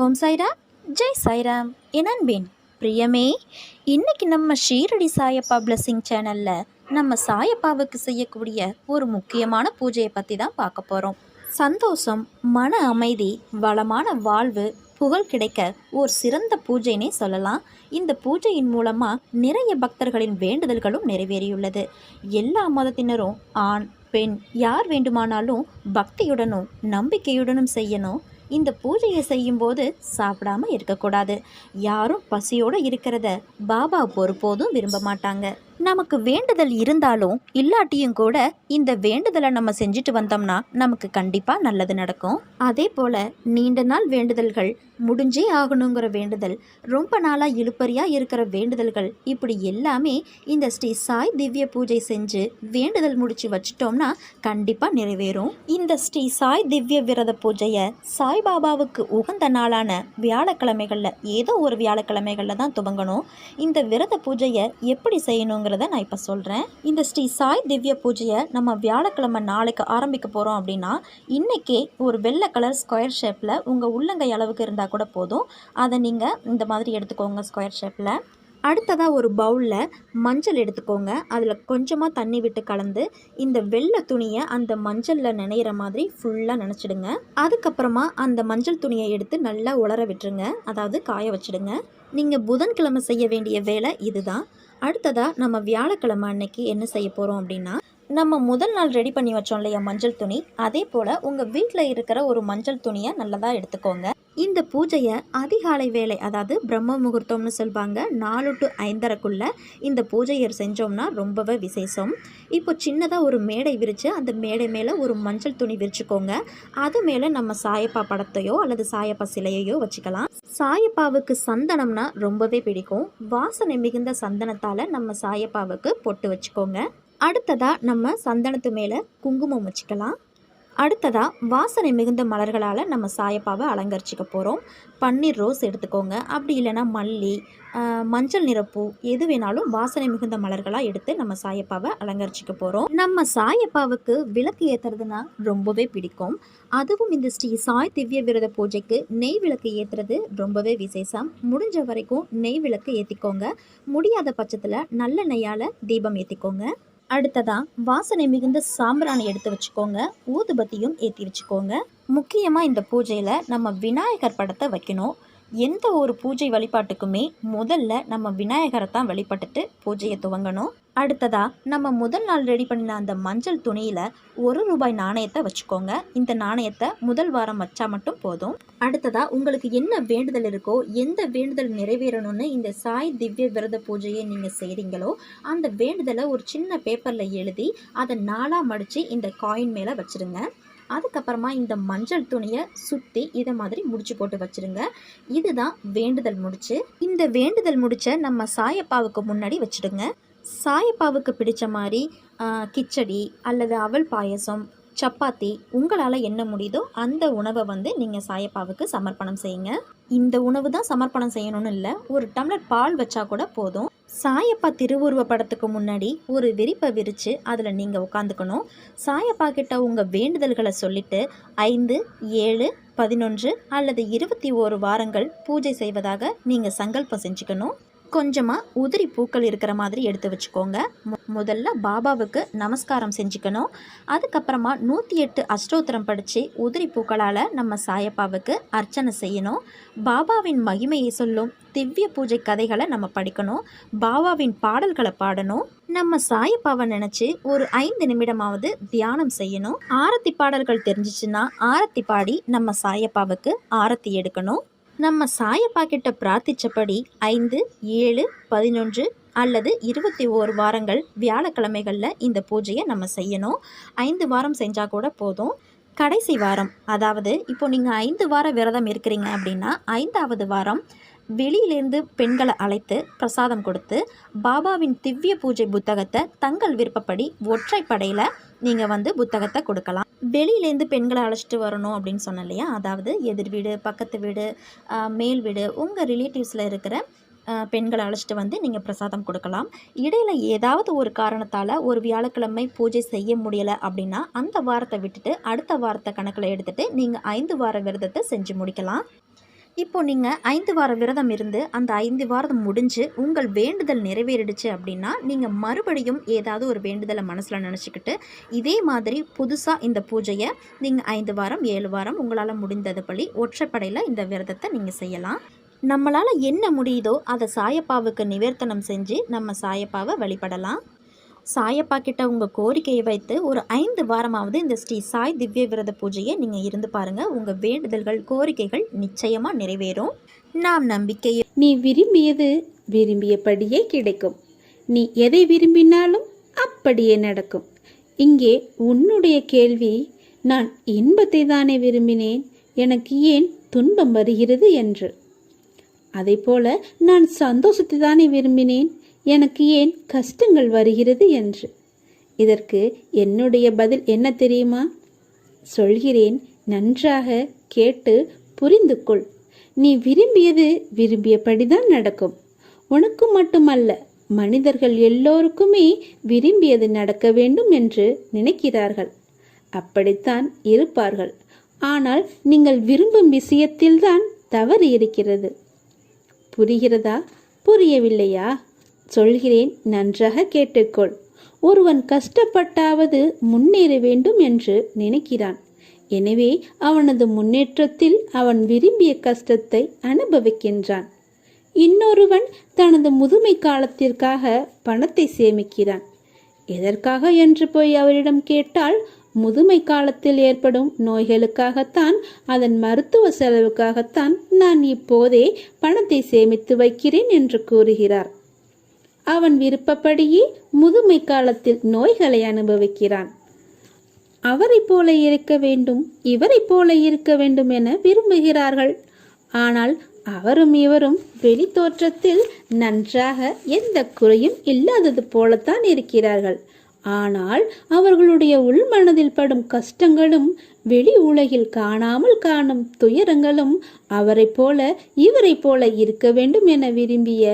ஓம் சாய்ராம். ஜெய் சாய்ராம். என் அன்பின் பிரியமே இன்னைக்கு நம்ம ஷீரடி சாயப்பா பிளஸிங் சேனலில் நம்ம சாயப்பாவுக்கு செய்யக்கூடிய ஒரு முக்கியமான பூஜையை பற்றி தான் பார்க்க போகிறோம் சந்தோஷம் மன அமைதி வளமான வாழ்வு புகழ் கிடைக்க ஒரு சிறந்த பூஜைனே சொல்லலாம். இந்த பூஜையின் மூலமாக நிறைய பக்தர்களின் வேண்டுதல்களும் நிறைவேறியுள்ளது. எல்லா மதத்தினரும் ஆண் பெண் யார் வேண்டுமானாலும் பக்தியுடனும் நம்பிக்கையுடனும் செய்யணும். இந்த பூஜையை செய்யும்போது சாப்பிடாம இருக்கக்கூடாது. யாரும் பசியோடு இருக்கிறத பாபா ஒருபோதும் விரும்ப மாட்டாங்க. நமக்கு வேண்டுதல் இருந்தாலும் இல்லாட்டியும் கூட இந்த வேண்டுதலை நம்ம செஞ்சுட்டு வந்தோம்னா நமக்கு கண்டிப்பாக நல்லது நடக்கும். அதே போல் நீண்ட நாள் வேண்டுதல்கள் முடிஞ்சே ஆகணுங்கிற வேண்டுதல் ரொம்ப நாளாக இழுப்பறியாக இருக்கிற வேண்டுதல்கள் இப்படி எல்லாமே இந்த ஸ்ரீ சாய் திவ்ய பூஜை செஞ்சு வேண்டுதல் முடிச்சு வச்சிட்டோம்னா கண்டிப்பாக நிறைவேறும். இந்த ஸ்ரீ சாய் திவ்ய விரத பூஜையை சாய்பாபாவுக்கு உகந்த நாளான வியாழக்கிழமைகளில் ஏதோ ஒரு வியாழக்கிழமைகளில் தான் துவங்கணும். இந்த விரத பூஜையை எப்படி செய்யணுங்கிற அப்படிங்கிறத நான் இப்போ சொல்கிறேன் இந்த ஸ்ரீ சாய் திவ்ய பூஜையை நம்ம வியாழக்கிழமை நாளைக்கு ஆரம்பிக்க போகிறோம் அப்படின்னா இன்றைக்கே ஒரு வெள்ளை கலர் ஸ்கொயர் ஷேப்பில் உங்கள் உள்ளங்கை அளவுக்கு இருந்தால் கூட போதும். அதை நீங்கள் இந்த மாதிரி எடுத்துக்கோங்க ஸ்கொயர் ஷேப்பில் அடுத்ததாக ஒரு பவுலில் மஞ்சள் எடுத்துக்கோங்க. அதில் கொஞ்சமாக தண்ணி விட்டு கலந்து இந்த வெள்ளை துணியை அந்த மஞ்சளில் நினைகிற மாதிரி ஃபுல்லாக நினச்சிடுங்க. அதுக்கப்புறமா அந்த மஞ்சள் துணியை எடுத்து நல்லா உலர விட்டுருங்க. அதாவது காய வச்சிடுங்க. நீங்கள் புதன்கிழமை செய்ய வேண்டிய வேலை இதுதான். அடுத்ததாக நம்ம வியாழக்கிழமை அன்னைக்கு என்ன செய்ய போகிறோம் அப்படின்னா நம்ம முதல் நாள் ரெடி பண்ணி வச்சோம் இல்லையா மஞ்சள் துணி அதே போல் உங்கள் வீட்டில் இருக்கிற ஒரு மஞ்சள் துணியை நல்லதாக எடுத்துக்கோங்க. இந்த பூஜையை அதிகாலை வேலை அதாவது பிரம்ம முகூர்த்தம்னு சொல்லுவாங்க நாலு டு ஐந்தரைக்குள்ள இந்த பூஜையை செஞ்சோம்னா ரொம்பவே விசேஷம். இப்போ சின்னதாக ஒரு மேடை விரித்து அந்த மேடை மேலே ஒரு மஞ்சள் துணி விரிச்சுக்கோங்க. அது மேலே நம்ம சாயப்பா படத்தையோ அல்லது சாயப்பா சிலையையோ வச்சுக்கலாம். சாயப்பாவுக்கு சந்தனம்னா ரொம்பவே பிடிக்கும். வாசனை மிகுந்த சந்தனத்தால் நம்ம சாயப்பாவுக்கு பொட்டு வச்சுக்கோங்க. அடுத்ததாக நம்ம சந்தனத்து மேலே குங்குமம் வச்சுக்கலாம். அடுத்ததாக வாசனை மிகுந்த மலர்களால் நம்ம சாயப்பாவை அலங்கரிச்சிக்க போகிறோம் பன்னீர் ரோஸ் எடுத்துக்கோங்க. அப்படி இல்லைன்னா மல்லி மஞ்சள் நிறப்பூ எது வேணாலும் வாசனை மிகுந்த மலர்களாக எடுத்து நம்ம சாயப்பாவை அலங்கரிச்சிக்க போகிறோம் நம்ம சாயப்பாவுக்கு விளக்கு ஏற்றுறதுனா ரொம்பவே பிடிக்கும். அதுவும் இந்த ஸ்ரீ சாய் திவ்ய விரத பூஜைக்கு நெய் விளக்கு ஏற்றுறது ரொம்பவே விசேஷம். முடிஞ்ச வரைக்கும் நெய் விளக்கு ஏற்றிக்கோங்க முடியாத பட்சத்தில் நல்ல நெய்யால் தீபம் ஏற்றிக்கோங்க அடுத்ததாக வாசனை மிகுந்த சாம்பிராணி எடுத்து வச்சுக்கோங்க. ஊதுபத்தியும் ஏற்றி வச்சுக்கோங்க. முக்கியமாக இந்த பூஜையில் நம்ம விநாயகர் படத்தை வைக்கணும். எந்த ஒரு பூஜை வழிபாட்டுக்குமே முதல்ல நம்ம விநாயகரை தான் வழிபட்டுட்டு பூஜையை துவங்கணும். அடுத்ததா நம்ம முதல் நாள் ரெடி பண்ணின அந்த மஞ்சள் துணியில் ஒரு ரூபாய் நாணயத்தை வச்சுக்கோங்க. இந்த நாணயத்தை முதல் வாரம் வச்சா மட்டும் போதும். அடுத்ததா உங்களுக்கு என்ன வேண்டுதல் இருக்கோ எந்த வேண்டுதல் நிறைவேறணும்னு இந்த சாய் திவ்ய விரத பூஜையை நீங்கள் செய்கிறீங்களோ அந்த வேண்டுதலை ஒரு சின்ன பேப்பரில் எழுதி அதை நாளாக மடித்து இந்த காயின் மேலே வச்சிருங்க. அதுக்கப்புறமா இந்த மஞ்சள் துணியை சுற்றி இதை மாதிரி முடிச்சு போட்டு வச்சுருங்க. இதுதான் வேண்டுதல் முடிச்சு. இந்த வேண்டுதல் முடிச்ச நம்ம சாயப்பாவுக்கு முன்னாடி வச்சிடுங்க. சாயப்பாவுக்கு பிடிச்ச மாதிரி கிச்சடி அல்லது அவல் பாயசம் சப்பாத்தி உங்களால் என்ன முடியுதோ அந்த உணவை வந்து நீங்கள் சாயப்பாவுக்கு சமர்ப்பணம் செய்யுங்க. இந்த உணவு தான் சமர்ப்பணம் செய்யணும்னு இல்லை. ஒரு டம்ளர் பால் வச்சா கூட போதும். சாயப்பா திருவுருவ படத்துக்கு முன்னாடி ஒரு விரிப்பை விரித்து அதில் நீங்கள் உட்காந்துக்கணும் சாயப்பா கிட்ட உங்கள் வேண்டுதல்களை சொல்லிட்டு ஐந்து ஏழு பதினொன்று அல்லது இருபத்தி ஓரு வாரங்கள் பூஜை செய்வதாக நீங்கள் சங்கல்பம் செஞ்சுக்கணும். கொஞ்சமாக உதிரி பூக்கள் இருக்கிற மாதிரி எடுத்து வச்சுக்கோங்க. முதல்ல பாபாவுக்கு நமஸ்காரம் செஞ்சுக்கணும். அதுக்கப்புறமா நூற்றி எட்டு அஷ்டோத்திரம் படித்து உதிரி பூக்களால் நம்ம சாயப்பாவுக்கு அர்ச்சனை செய்யணும். பாபாவின் மகிமையை சொல்லும் திவ்ய பூஜை கதைகளை நம்ம படிக்கணும். பாபாவின் பாடல்களை பாடணும். நம்ம சாயப்பாவை நினச்சி ஒரு ஐந்து நிமிடமாவது தியானம் செய்யணும். ஆரத்தி பாடல்கள் தெரிஞ்சிச்சுன்னா ஆரத்தி பாடி நம்ம சாயப்பாவுக்கு ஆரத்தி எடுக்கணும். நம்ம சாயப்பா கிட்ட பிரார்த்திச்சபடி ஐந்து ஏழு பதினொன்று அல்லது இருபத்தி ஓரு வாரங்கள் வியாழக்கிழமைகளில் இந்த பூஜையை நம்ம செய்யணும். ஐந்து வாரம் செஞ்சால் கூட போதும். கடைசி வாரம் அதாவது இப்போ நீங்கள் ஐந்து வார விரதம் இருக்கிறீங்க அப்படின்னா ஐந்தாவது வாரம் வெளியிலேருந்து பெண்களை அழைத்து பிரசாதம் கொடுத்து பாபாவின் திவ்ய பூஜை புத்தகத்தை தங்கள் விருப்பப்படி ஒற்றைப்படையில் நீங்கள் வந்து புத்தகத்தை கொடுக்கலாம். வெளியிலேருந்து பெண்களை அழைச்சிட்டு வரணும் அப்படின்னு சொன்னேன் இல்லையா? அதாவது எதிர் வீடு பக்கத்து வீடு மேல் வீடு உங்கள் ரிலேட்டிவ்ஸில் இருக்கிற பெண்களை அழைச்சிட்டு வந்து நீங்கள் பிரசாதம் கொடுக்கலாம். இடையில் ஏதாவது ஒரு காரணத்தால் ஒரு வியாழக்கிழமை பூஜை செய்ய முடியலை அப்படின்னா அந்த வாரத்தை விட்டுட்டு அடுத்த வாரத்தை கணக்கில் எடுத்துகிட்டு நீங்கள் ஐந்து வார விரதத்தை செஞ்சு முடிக்கலாம். இப்போ நீங்கள் ஐந்து வார விரதம் இருந்து அந்த ஐந்து வாரம் முடிஞ்சு உங்கள் வேண்டுதல் நிறைவேறிடுச்சு அப்படின்னா நீங்கள் மறுபடியும் ஏதாவது ஒரு வேண்டுதலை மனசில் நினச்சிக்கிட்டு இதே மாதிரி புதுசாக இந்த பூஜையை நீங்கள் ஐந்து வாரம் ஏழு வாரம் உங்களால் முடிந்தது படி ஒற்றைப்படையில் இந்த விரதத்தை நீங்கள் செய்யலாம். நம்மளால் என்ன முடியுதோ அதை சாயப்பாவுக்கு நிவர்த்தனம் செஞ்சு நம்ம சாயப்பாவை வழிபடலாம். சாயப்பா கிட்ட உங்கள் கோரிக்கையை வைத்து ஒரு ஐந்து வாரமாவது இந்த ஸ்ரீ சாய் திவ்ய விரத பூஜையை நீங்கள் இருந்து பாருங்கள் உங்கள் வேண்டுதல்கள் கோரிக்கைகள் நிச்சயமாக நிறைவேறும். நாம் நம்பிக்கையை நீ விரும்பியது விரும்பியபடியே கிடைக்கும். நீ எதை விரும்பினாலும் அப்படியே நடக்கும். இங்கே உன்னுடைய கேள்வி நான் இன்பத்தை தானே விரும்பினேன்? எனக்கு ஏன் துன்பம் வருகிறது என்று. அதைப்போல நான் சந்தோஷத்தை தானே விரும்பினேன்? எனக்கு ஏன் கஷ்டங்கள் வருகிறது என்று. இதற்கு என்னுடைய பதில் என்ன தெரியுமா? சொல்கிறேன் நன்றாக கேட்டு புரிந்து கொள். நீ விரும்பியது விரும்பியபடிதான் நடக்கும். உனக்கு மட்டுமல்ல மனிதர்கள் எல்லோருக்குமே விரும்பியது நடக்க வேண்டும் என்று நினைக்கிறார்கள். அப்படித்தான் இருப்பார்கள். ஆனால் நீங்கள் விரும்பும் விஷயத்தில்தான் தவறு இருக்கிறது. புரிகிறதா? புரியவில்லையா? சொல்கிறேன் நன்றாக கேட்டுக்கொள். ஒருவன் கஷ்டப்பட்டாவது முன்னேற வேண்டும் என்று நினைக்கிறான். எனவே அவனது முன்னேற்றத்தில் அவன் விரும்பிய கஷ்டத்தை அனுபவிக்கின்றான். இன்னொருவன் தனது முதுமை காலத்திற்காக பணத்தை சேமிக்கிறான். எதற்காக என்று போய் அவரிடம் கேட்டால் முதுமை காலத்தில் ஏற்படும் நோய்களுக்காகத்தான் அதன் மருத்துவ செலவுக்காகத்தான் நான் இப்போதே பணத்தை சேமித்து வைக்கிறேன் என்று கூறுகிறார். அவன் விருப்பப்படியே முதுமை காலத்தில் நோய்களை அனுபவிக்கிறான். அவரைப் போல இருக்க வேண்டும் இவரைப் போல இருக்க வேண்டும் என விரும்புகிறார்கள். ஆனால் அவரும் இவரும் வெளி தோற்றத்தில் நன்றாக எந்த குறையும் இல்லாதது போலத்தான் இருக்கிறார்கள். ஆனால் அவர்களுடைய உள்மனதில் படும் கஷ்டங்களும் வெளி உலகில் காணாமல் காணும் துயரங்களும் அவரைப் போல இவரைப் போல இருக்க வேண்டும் என விரும்பிய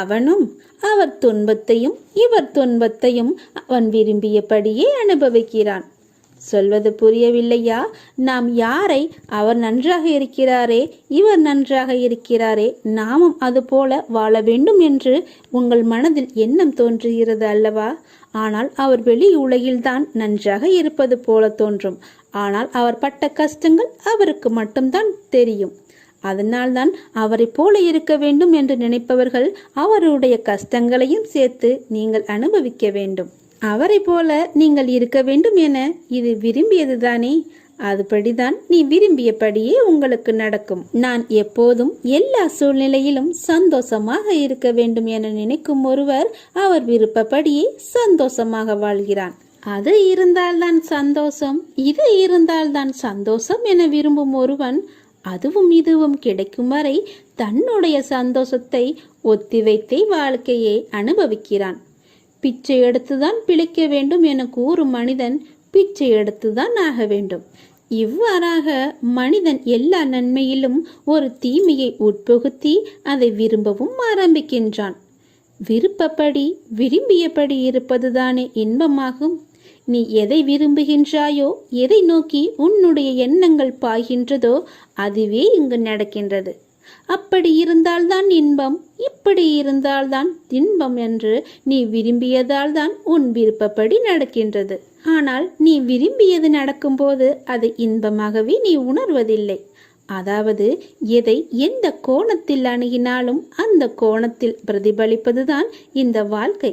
அவனும் அவர் துன்பத்தையும் இவர் துன்பத்தையும் அவன் விரும்பியபடியே அனுபவிக்கிறான். சொல்வது புரியவில்லையா? நாம் யாரை? அவர் நன்றாக இருக்கிறாரே இவர் நன்றாக இருக்கிறாரே நாமும் அதுபோல வாழ வேண்டும் என்று உங்கள் மனதில் எண்ணம் தோன்றுகிறது அல்லவா? ஆனால் அவர் வெளி உலகில்தான் நன்றாக இருப்பது போல தோன்றும். ஆனால் அவர் பட்ட கஷ்டங்கள் அவருக்கு மட்டும்தான் தெரியும். அதனால்தான் அவரைப் போல இருக்க வேண்டும் என்று நினைப்பவர்கள் அவருடைய கஷ்டங்களையும் சேர்த்து நீங்கள் அனுபவிக்க வேண்டும். அவரைப் போல நீங்கள் இருக்க வேண்டும் என இது விரும்பியதுதானே? அதுபடிதான் நீ விரும்பியபடியே உங்களுக்கு நடக்கும். நான் எப்போதும் எல்லா சூழ்நிலையிலும் சந்தோஷமாக இருக்க வேண்டும் என நினைக்கும் ஒருவர் அவர் விருப்பப்படியே சந்தோஷமாக வாழ்கிறான் அது இருந்தால்தான் சந்தோஷம் இது இருந்தால்தான் சந்தோஷம் என விரும்பும் ஒருவன் அதுவும் இதுவும் கிடைக்கும் வரை தன்னுடைய சந்தோஷத்தை ஒத்திவைத்தே வாழ்க்கையை அனுபவிக்கிறான். பிச்சை எடுத்துதான் பிழைக்க வேண்டும் என கூறும் மனிதன் பிச்சை எடுத்துதான் ஆக வேண்டும். இவ்வாறாக மனிதன் எல்லா நன்மையிலும் ஒரு தீமையை உட்புகுத்தி அதை விரும்பவும் ஆரம்பிக்கின்றான். விருப்பப்படி விரும்பியபடி இருப்பதுதானே இன்பமாகும். நீ எதை விரும்புகின்றாயோ எதை நோக்கி உன்னுடைய எண்ணங்கள் பாய்கின்றதோ அதுவே இங்கு நடக்கின்றது. அப்படி இருந்தால்தான் இன்பம் இப்படி இருந்தால்தான் இன்பம் என்று நீ விரும்பியதால்தான் உன் விருப்பப்படி நடக்கின்றது. ஆனால் நீ விரும்பியது நடக்கும்போது அது இன்பமாகவே நீ உணர்வதில்லை. அதாவது எதை எந்த கோணத்தில் அணுகினாலும் அந்த கோணத்தில் பிரதிபலிப்பதுதான் இந்த வாழ்க்கை.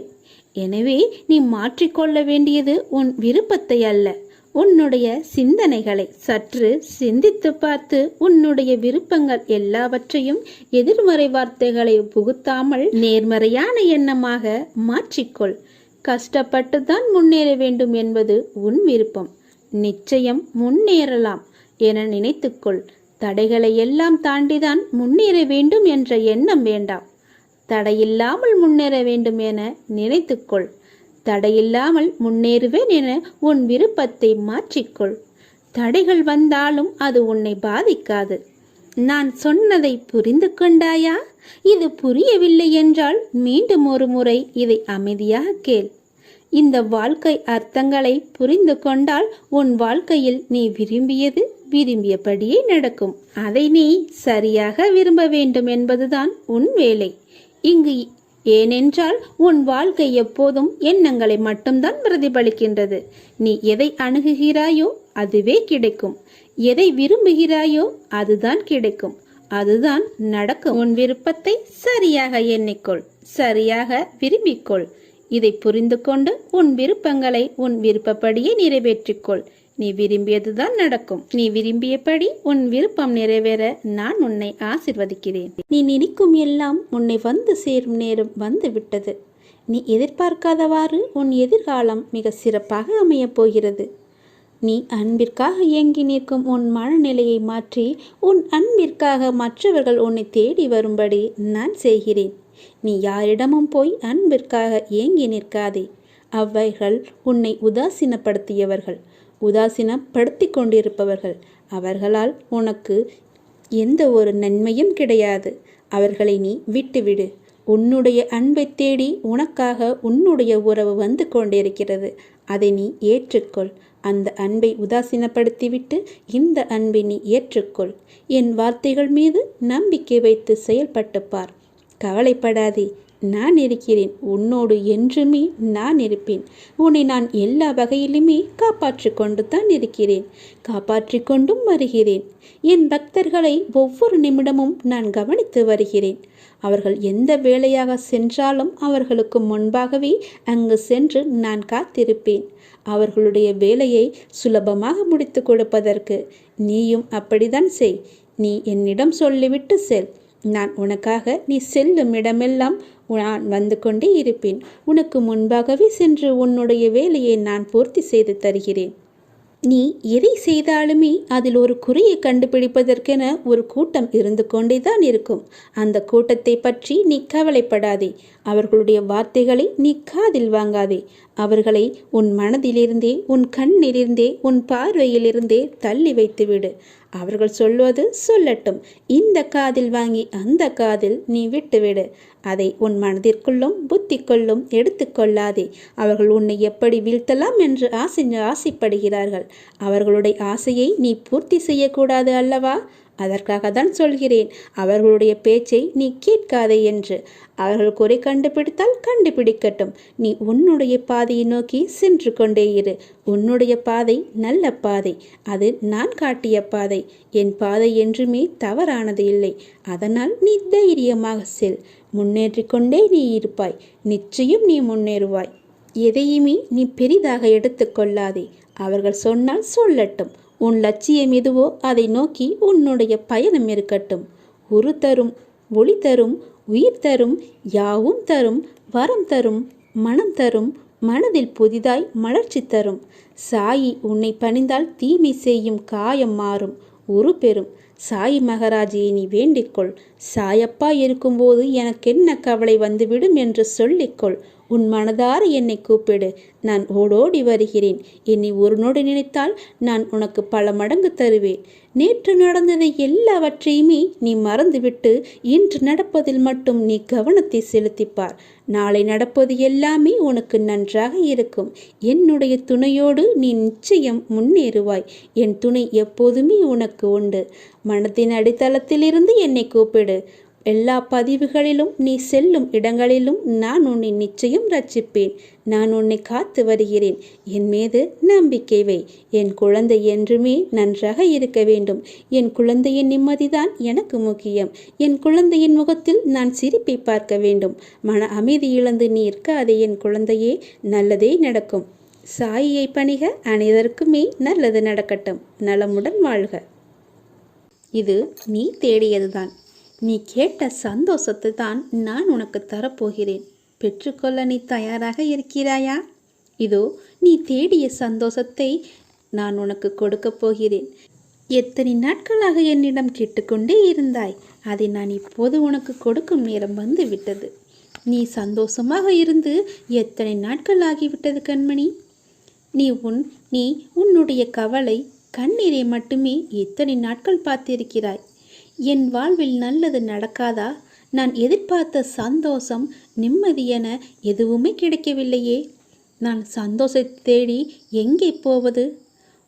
எனவே நீ மாற்றிக்கொள்ள வேண்டியது உன் விருப்பத்தை அல்ல உன்னுடைய சிந்தனைகளை. சற்று சிந்தித்து பார்த்து உன்னுடைய விருப்பங்கள் எல்லாவற்றையும் எதிர்மறை வார்த்தைகளை புகுத்தாமல் நேர்மறையான எண்ணமாக மாற்றிக்கொள். கஷ்டப்பட்டு தான் முன்னேற வேண்டும் என்பது உன் விருப்பம். நிச்சயம் முன்னேறலாம் என நினைத்துக்கொள். தடைகளை எல்லாம் தாண்டிதான் முன்னேற வேண்டும் என்ற எண்ணம் வேண்டாம். தடையில்லாமல் முன்னேற வேண்டும் என நினைத்துக்கொள். தடையில்லாமல் முன்னேறுவேன் என உன் விருப்பத்தை மாற்றிக்கொள். தடைகள் வந்தாலும் அது உன்னை பாதிக்காது. நான் சொன்னதை புரிந்து கொண்டாயா? இது புரியவில்லை என்றால் மீண்டும் ஒரு முறை இதை அமைதியாக கேள். இந்த வாழ்க்கை அர்த்தங்களை புரிந்து கொண்டால் உன் வாழ்க்கையில் நீ விரும்பியது விரும்பியபடியே நடக்கும். அதை நீ சரியாக விரும்ப வேண்டும் என்பதுதான் உன் வேலை. இங்கு ஏனென்றால் உன் வாழ்க்கை எப்போதும் எண்ணங்களை மட்டும்தான் பிரதிபலிக்கின்றது. நீ எதை அணுகுகிறாயோ அதுவே கிடைக்கும். எதை விரும்புகிறாயோ அதுதான் கிடைக்கும். அதுதான் நடக்கும். உன் விருப்பத்தை சரியாக எண்ணிக்கொள். சரியாக விரும்பிக்கொள். இதை புரிந்து கொண்டு உன் விருப்பங்களை உன் விருப்பப்படியே நிறைவேற்றிக்கொள். நீ விரும்பியதுதான் நடக்கும். நீ விரும்பியபடி உன் விருப்பம் நிறைவேற நான் உன்னை ஆசிர்வதிக்கிறேன். நீ நினைக்கும் எல்லாம் உன்னை வந்து சேரும் நேரம் வந்து விட்டது நீ எதிர்பார்க்காதவாறு உன் எதிர்காலம் மிக சிறப்பாக அமையப் போகிறது. நீ அன்பிற்காக ஏங்கி நிற்கும் உன் மனநிலையை மாற்றி உன் அன்பிற்காக மற்றவர்கள் உன்னை தேடி வரும்படி நான் செய்கிறேன். நீ யாரிடமும் போய் அன்பிற்காக ஏங்கி நிற்காதே. அவைகள் உன்னை உதாசீனப்படுத்தியவர்கள். உதாசீனப்படுத்தி கொண்டிருப்பவர்கள் அவர்களால் உனக்கு எந்த ஒரு நன்மையும் கிடையாது. அவர்களை நீ விட்டுவிடு. உன்னுடைய அன்பை தேடி உனக்காக உன்னுடைய உறவு வந்து கொண்டிருக்கிறது. அதை நீ ஏற்றுக்கொள். அந்த அன்பை உதாசீனப்படுத்திவிட்டு இந்த அன்பை நீ ஏற்றுக்கொள். என் வார்த்தைகள் மீது நம்பிக்கை வைத்து செயல்பட்டு பார். கவலைப்படாதே. நான் இருக்கிறேன். உன்னோடு என்றுமே நான் இருப்பேன். உன்னை நான் எல்லா வகையிலுமே காப்பாற்றி கொண்டு தான் இருக்கிறேன். காப்பாற்றி கொண்டும் வருகிறேன். என் பக்தர்களை ஒவ்வொரு நிமிடமும் நான் கவனித்து வருகிறேன். அவர்கள் எந்த வேலையாக சென்றாலும் அவர்களுக்கு முன்பாகவே அங்கு சென்று நான் காத்திருப்பேன். அவர்களுடைய வேலையை சுலபமாக முடித்து கொடுப்பதற்கு நீயும் அப்படிதான் செய். நீ என்னிடம் சொல்லிவிட்டு செல். நான் உனக்காக நீ செல்லும் இடமெல்லாம் நான் வந்து கொண்டே இருப்பேன். உனக்கு முன்பாகவே சென்று உன்னுடைய வேலையை நான் பூர்த்தி செய்து தருகிறேன். நீ எதை செய்தாலுமே அதில் ஒரு குறையை கண்டுபிடிப்பதற்கென ஒரு கூட்டம் இருந்து கொண்டே தான் இருக்கும். அந்த கூட்டத்தை பற்றி நீ கவலைப்படாதே. அவர்களுடைய வார்த்தைகளை நீ காதில் வாங்காதே. அவர்களை உன் மனதிலிருந்தே உன் கண்ணிலிருந்தே உன் பார்வையிலிருந்தே தள்ளி வைத்துவிடு. அவர்கள் சொல்வது சொல்லட்டும். இந்த காதில் வாங்கி அந்த காதில் நீ விட்டுவிடு. அதை உன் மனதிற்குள்ளும் புத்திக்குள்ளும் எடுத்துக்கொள்ளாதே அவர்கள் உன்னை எப்படி வீழ்த்தலாம் என்று ஆசை ஆசைப்படுகிறார்கள். அவர்களுடைய ஆசையை நீ பூர்த்தி செய்யக்கூடாது அல்லவா? அதற்காக தான் சொல்கிறேன் அவர்களுடைய பேச்சை நீ கேட்காதே என்று. அவர்கள் குறை கண்டுபிடித்தால் கண்டுபிடிக்கட்டும். நீ உன்னுடைய பாதையை நோக்கி சென்று கொண்டே இரு. உன்னுடைய பாதை நல்ல பாதை. அது நான் காட்டிய பாதை. என் பாதை என்றுமே தவறானது இல்லை. அதனால் நீ தைரியமாக செல். முன்னேற்றி கொண்டே நீ இருப்பாய். நிச்சயம் நீ முன்னேறுவாய். எதையுமே நீ பெரிதாக எடுத்துக்கொள்ளாதே அவர்கள் சொன்னால் சொல்லட்டும். உன் லட்சியம் எதுவோ அதை நோக்கி உன்னுடைய பயணம் இருக்கட்டும். உரு தரும் ஒளி தரும் உயிர் தரும் யாவும் தரும் வரம் தரும் மனம் தரும் மனதில் புதிதாய் மலர்ச்சி தரும். சாயி உன்னை பணிந்தால் தீமை செய்யும் காயம் மாறும் உரு பெறும். சாயி மகராஜியை நீ வேண்டிக்கொள் சாயப்பா இருக்கும்போது எனக்கென்ன கவலை வந்துவிடும் என்று சொல்லிக்கொள் உன் மனதார என்னை கூப்பிடு. நான் ஓடோடி வருகிறேன். என்னை ஒரு நொடி நினைத்தால் நான் உனக்கு பல மடங்கு தருவேன். நேற்று நடந்ததை எல்லாவற்றையுமே நீ மறந்துவிட்டு இன்று நடப்பதில் மட்டும் நீ கவனத்தை செலுத்திப்பார். நாளை நடப்பது எல்லாமே உனக்கு நன்றாக இருக்கும். என்னுடைய துணையோடு நீ நிச்சயம் முன்னேறுவாய். என் துணை எப்போதுமே உனக்கு உண்டு. மனத்தின் அடித்தளத்திலிருந்து என்னை கூப்பிடு. எல்லா பதிவுகளிலும் நீ செல்லும் இடங்களிலும் நான் உன்னை நிச்சயம் ரட்சிப்பேன். நான் உன்னை காத்து வருகிறேன். என் மீது நம்பிக்கை வை. என் குழந்தை என்றுமே நன்றாக இருக்க வேண்டும். என் குழந்தையின் நிம்மதிதான் எனக்கு முக்கியம். என் குழந்தையின் முகத்தில் நான் சிரிப்பை பார்க்க வேண்டும். மன அமைதி இழந்து நீ இருக்காதே என் குழந்தையே. நல்லதே நடக்கும். சாயியை பணிக அனைவருக்குமே நல்லது நடக்கட்டும். நலமுடன் வாழ்க. இது நீ தேடியதுதான். நீ கேட்ட சந்தோஷத்தை தான் நான் உனக்கு தரப்போகிறேன். பெற்றுக்கொள்ள நீ தயாராக இருக்கிறாயா? இதோ நீ தேடிய சந்தோஷத்தை நான் உனக்கு கொடுக்கப் போகிறேன். எத்தனை நாட்களாக என்னிடம் கேட்டுக்கொண்டே இருந்தாய்? அதை நான் இப்போது உனக்கு கொடுக்கும் நேரம் வந்து விட்டது நீ சந்தோஷமாக இருந்து எத்தனை நாட்கள் ஆகிவிட்டது கண்மணி? நீ உன் நீ உன்னுடைய கவலை கண்ணீரை மட்டுமே எத்தனை நாட்கள் பார்த்திருக்கிறாய்? என் வாழ்வில் நல்லது நடக்காதா? நான் எதிர்பார்த்த சந்தோஷம் நிம்மதி என எதுவுமே கிடைக்கவில்லையே. நான் சந்தோஷத்தை தேடி எங்கே போவது?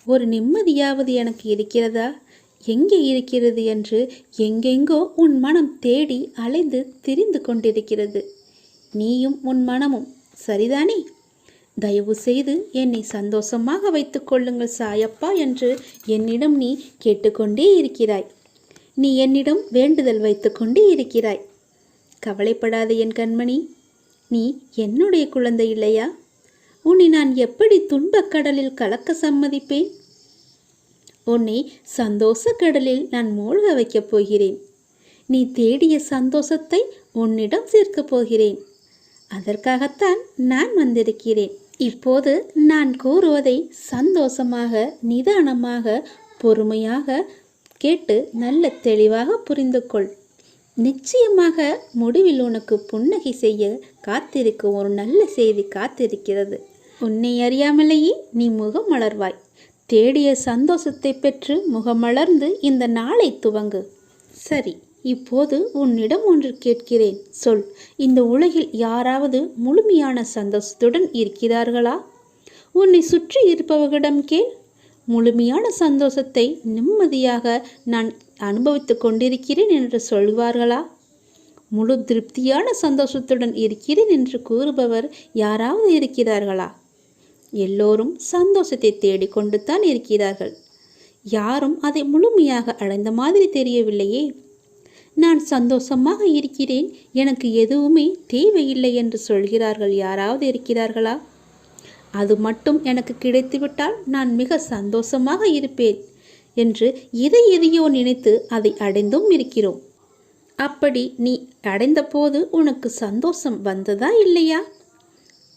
ஒரு நிம்மதியாவது எனக்கு இருக்கிறதா? எங்கே இருக்கிறது என்று எங்கெங்கோ உன் மனம் தேடி அலைந்து திரிந்து கொண்டிருக்கிறது. நீயும் உன் மனமும் சரிதானே? தயவு செய்து என்னை சந்தோஷமாக வைத்துக்கொள்ளுங்கள் சாயப்பா என்று என்னிடம் நீ கேட்டுக்கொண்டே இருக்கிறாய். நீ என்னிடம் வேண்டுதல் வைத்துக்கொண்டே இருக்கிறாய். கவலைப்படாத என் கண்மணி. நீ என்னுடைய குழந்தை இல்லையா? உன்னை நான் எப்படி துன்பக் கடலில் கலக்க சம்மதிப்பேன்? உன்னை சந்தோஷ கடலில் நான் மூழ்க வைக்கப் போகிறேன். நீ தேடிய சந்தோஷத்தை உன்னிடம் சேர்க்கப் போகிறேன். அதற்காகத்தான் நான் வந்திருக்கிறேன். இப்போது நான் கூறுவதை சந்தோஷமாக நிதானமாக பொறுமையாக கேட்டு நல்ல தெளிவாக புரிந்து கொள் நிச்சயமாக முடிவில் உனக்கு புன்னகை செய்ய காத்திருக்கும் ஒரு நல்ல செய்தி காத்திருக்கிறது. உன்னை அறியாமலேயே நீ முகம் மலர்வாய். தேடிய சந்தோஷத்தை பெற்று முகமலர்ந்து இந்த நாளை துவங்கு. சரி இப்போது உன்னிடம் ஒன்று கேட்கிறேன். சொல் இந்த உலகில் யாராவது முழுமையான சந்தோஷத்துடன் இருக்கிறார்களா? உன்னை சுற்றி இருப்பவர்களிடம் கேள். முழுமையான சந்தோஷத்தை நிம்மதியாக நான் அனுபவித்துக் கொண்டிருக்கிறேன் என்று சொல்வார்களா முழு திருப்தியான சந்தோஷத்துடன் இருக்கிறேன் என்று கூறுபவர் யாராவது இருக்கிறார்களா? எல்லோரும் சந்தோஷத்தை தேடிக்கொண்டு தான் இருக்கிறார்கள். யாரும் அதை முழுமையாக அடைந்த மாதிரி தெரியவில்லையே. நான் சந்தோஷமாக இருக்கிறேன் எனக்கு எதுவுமே தேவையில்லை என்று சொல்கிறார்கள் யாராவது இருக்கிறார்களா? அது மட்டும் எனக்கு கிடைத்துவிட்டால் நான் மிக சந்தோஷமாக இருப்பேன் என்று எதை எதையோ நினைத்து அதை அடைந்தும் இருக்கிறோம். அப்படி நீ அடைந்தபோது உனக்கு சந்தோஷம் வந்ததா இல்லையா?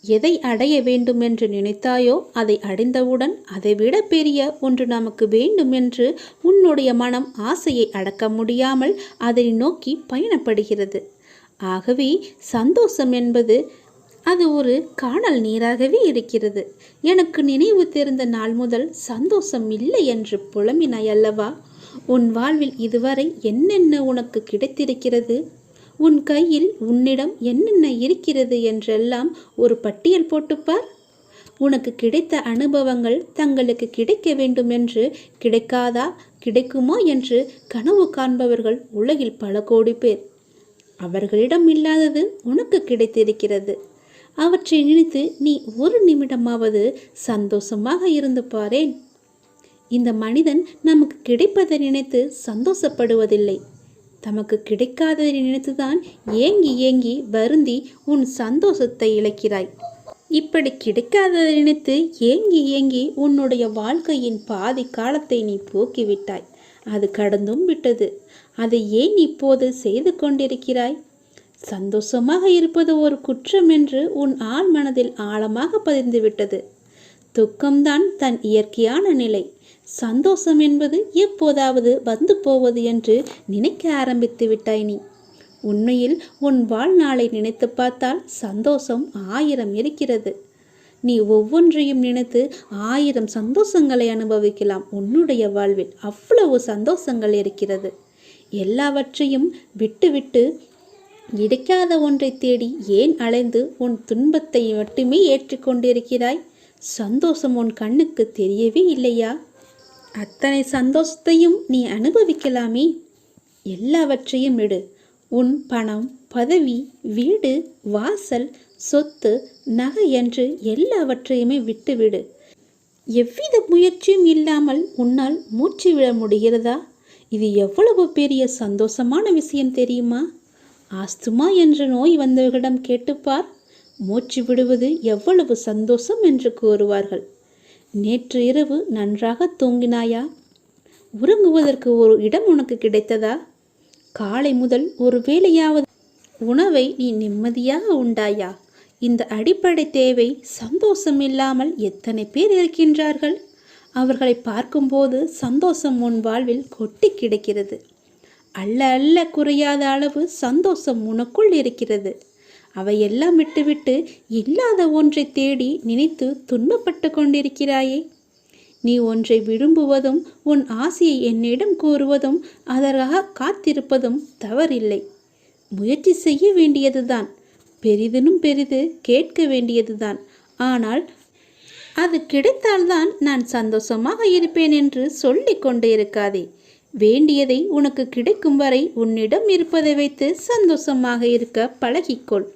எதை அடைய வேண்டும் என்று நினைத்தாயோ அதை அடைந்தவுடன் அதைவிட பெரிய ஒன்று நமக்கு வேண்டும் என்று உன்னுடைய மனம் ஆசையை அடக்க முடியாமல் அதை நோக்கி பயணப்படுகிறது. ஆகவே சந்தோஷம் என்பது அது ஒரு காணல் நீராகவே இருக்கிறது. எனக்கு நினைவு தெரிந்த நாள் முதல் சந்தோஷம் இல்லை என்று புலம்பினாய் அல்லவா? உன் வாழ்வில் இதுவரை என்னென்ன உனக்கு கிடைத்திருக்கிறது? உன் கையில் உன்னிடம் என்னென்ன இருக்கிறது என்றெல்லாம் ஒரு பட்டியல் போட்டுப்பார்? உனக்கு கிடைத்த அனுபவங்கள் தங்களுக்கு கிடைக்க வேண்டும் என்று கிடைக்காதா? கிடைக்குமா என்று கனவு காண்பவர்கள் உலகில் பல கோடி பேர். அவர்களிடம் இல்லாதது உனக்கு கிடைத்திருக்கிறது. அவற்றை நினைத்து நீ ஒரு நிமிடமாவது சந்தோஷமாக இருந்து பாரேன். இந்த மனிதன் நமக்கு கிடைப்பதை நினைத்து சந்தோஷப்படுவதில்லை. தமக்கு கிடைக்காததை நினைத்துதான் ஏங்கி ஏங்கி வருந்தி உன் சந்தோஷத்தை இழக்கிறாய். இப்படி கிடைக்காததை நினைத்து ஏங்கி ஏங்கி உன்னுடைய வாழ்க்கையின் பாதி காலத்தை நீ போக்கிவிட்டாய். அது கடந்தும் விட்டது. அதை ஏன் இப்போது செய்து கொண்டிருக்கிறாய்? சந்தோஷமாக இருப்பது ஒரு குற்றம் என்று உன் ஆழ் மனதில் ஆழமாக பதிந்துவிட்டது. துக்கம்தான் தன் இயற்கையான நிலை. சந்தோஷம் என்பது எப்போதாவது வந்து போவது என்று நினைக்க ஆரம்பித்து விட்டாய் நீ. உண்மையில் உன் வாழ்நாளை நினைத்து பார்த்தால் சந்தோஷம் ஆயிரம் இருக்கிறது. நீ ஒவ்வொன்றையும் நினைத்து ஆயிரம் சந்தோஷங்களை அனுபவிக்கலாம். உன்னுடைய வாழ்வில் அவ்வளவு சந்தோஷங்கள் இருக்கிறது. எல்லாவற்றையும் விட்டுவிட்டு கிடைக்காத ஒன்றை தேடி ஏன் அலைந்து உன் துன்பத்தை மட்டுமே ஏற்றிக்கொண்டிருக்கிறாய் சந்தோஷம் உன் கண்ணுக்கு தெரியவே இல்லையா? அத்தனை சந்தோஷத்தையும் நீ அனுபவிக்கலாமே. எல்லாவற்றையும் விடு உன் பணம் பதவி வீடு வாசல் சொத்து நகை என்று எல்லாவற்றையுமே விட்டுவிடு. எவ்வித முயற்சியும் இல்லாமல் உன்னால் மூச்சு விட முடிகிறதா? இது எவ்வளவு பெரிய சந்தோஷமான விஷயம் தெரியுமா? ஆஸ்துமா என்ற நோய் வந்தவர்களிடம் கேட்டுப்பார். மூச்சு விடுவது எவ்வளவு சந்தோஷம் என்று கூறுவார்கள். நேற்று இரவு நன்றாக தூங்கினாயா? உறங்குவதற்கு ஒரு இடம் உனக்கு கிடைத்ததா? காலை முதல் ஒரு வேளையாவது உணவை நீ நிம்மதியாக உண்டாயா? இந்த அடிப்படை தேவை சந்தோஷம் இல்லாமல் எத்தனை பேர் இருக்கின்றார்கள்? அவர்களை பார்க்கும்போது சந்தோஷம் உன் வாழ்வில் கொட்டி கிடக்கிறது. அல்ல அல்ல குறையாத அளவு சந்தோஷம் உனக்குள் இருக்கிறது. அவையெல்லாம் விட்டுவிட்டு இல்லாத ஒன்றை தேடி நினைத்து துன்பப்பட்டு கொண்டிருக்கிறாயே. நீ ஒன்றை விரும்புவதும் உன் ஆசையை என்னிடம் கூறுவதும் அதற்காக காத்திருப்பதும் தவறில்லை. முயற்சி செய்ய வேண்டியதுதான். பெரிதினும் பெரிது கேட்க வேண்டியதுதான். ஆனால் அது கிடைத்தால்தான் நான் சந்தோஷமாக இருப்பேன் என்று சொல்லிக் கொண்டு இருக்காதே. வேண்டியதை உனக்கு கிடைக்கும் வரை உன்னிடம் இருப்பதை வைத்து சந்தோஷமாக இருக்க பழகிக்கொள்.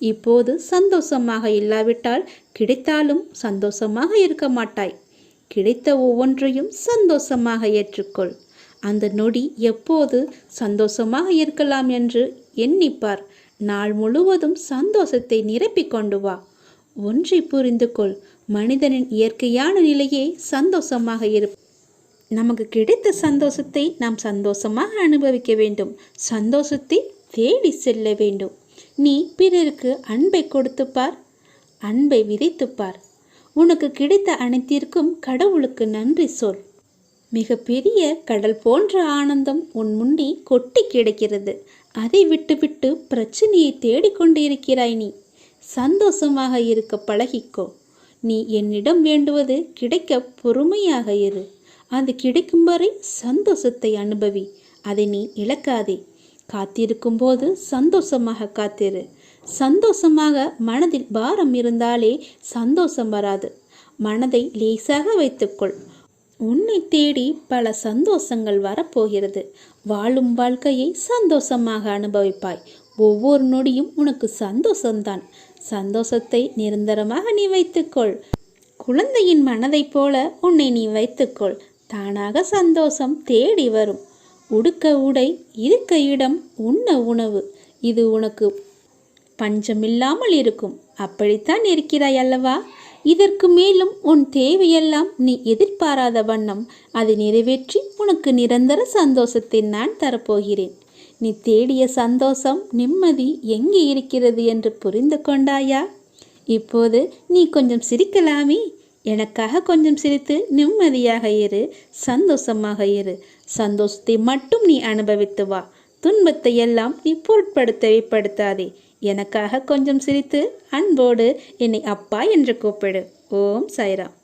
இப்போது சந்தோஷமாக இல்லாவிட்டால் கிடைத்தாலும் சந்தோஷமாக இருக்க மாட்டாய். கிடைத்த ஒவ்வொன்றையும் சந்தோஷமாக ஏற்றுக்கொள். அந்த நொடி எப்போது சந்தோஷமாக இருக்கலாம் என்று எண்ணிப்பார். நாள் முழுவதும் சந்தோஷத்தை நிரப்பிக் கொண்டு வா. ஒன்றை புரிந்து கொள் மனிதனின் இயற்கையான நிலையே சந்தோஷமாக இரு நமக்கு கிடைத்த சந்தோஷத்தை நாம் சந்தோஷமாக அனுபவிக்க வேண்டும். சந்தோஷத்தை தேடி செல்ல வேண்டும். நீ பிறருக்கு அன்பை கொடுத்து பார். அன்பை விதைத்துப்பார் உனக்கு கிடைத்த அனைத்திற்கும் கடவுளுக்கு நன்றி சொல். மிகப்பெரிய கடல் போன்ற ஆனந்தம் உன் முன்னே கொட்டி கிடக்கிறது. அதை விட்டுவிட்டு பிரச்சனையை தேடிக்கொண்டிருக்கிறாய் நீ. சந்தோஷமாக இருக்க பழகிக்கோ. நீ என்னிடம் வேண்டுவது கிடைக்க பொறுமையாக இரு. அது கிடைக்கும் வரை சந்தோஷத்தை அனுபவி. அதை நீ இழக்காதே. காத்திருக்கும் போது சந்தோஷமாக காத்திரு. சந்தோஷமாக மனதில் பாரம் இருந்தாலே சந்தோஷம் வராது. மனதை லேசாக வைத்துக்கொள். உன்னை தேடி பல சந்தோஷங்கள் வரப்போகிறது. வாழும் வாழ்க்கையை சந்தோஷமாக அனுபவிப்பாய். ஒவ்வொரு நொடியும் உனக்கு சந்தோஷம்தான். சந்தோஷத்தை நிரந்தரமாக நீ வைத்துக்கொள். குழந்தையின் மனதைப் போல உன்னை நீ வைத்துக்கொள். தானாக சந்தோஷம் தேடி வரும். உடுக்க உடை இருக்க இடம் உண்ண உணவு. இது உனக்கு பஞ்சமில்லாமல் இருக்கும். அப்படித்தான் இருக்கிறாய் அல்லவா? இதற்கு மேலும் உன் தேவையெல்லாம் நீ எதிர்பாராத வண்ணம் அதை நிறைவேற்றி உனக்கு நிரந்தர சந்தோஷத்தை நான் தரப்போகிறேன். நீ தேடிய சந்தோஷம் நிம்மதி எங்கே இருக்கிறது என்று புரிந்து கொண்டாயா? இப்போது நீ கொஞ்சம் சிரிக்கலாமே. எனக்காக கொஞ்சம் சிரித்து நிம்மதியாக இரு சந்தோஷமாக இரு. சந்தோஷத்தை மட்டும் நீ அனுபவித்து வா. துன்பத்தை எல்லாம் நீ பொருட்படுத்தவே படுத்தாதே எனக்காக கொஞ்சம் சிரித்து அன்போடு என்னை அப்பா என்று கூப்பிடு. ஓம் சாய்ராம்.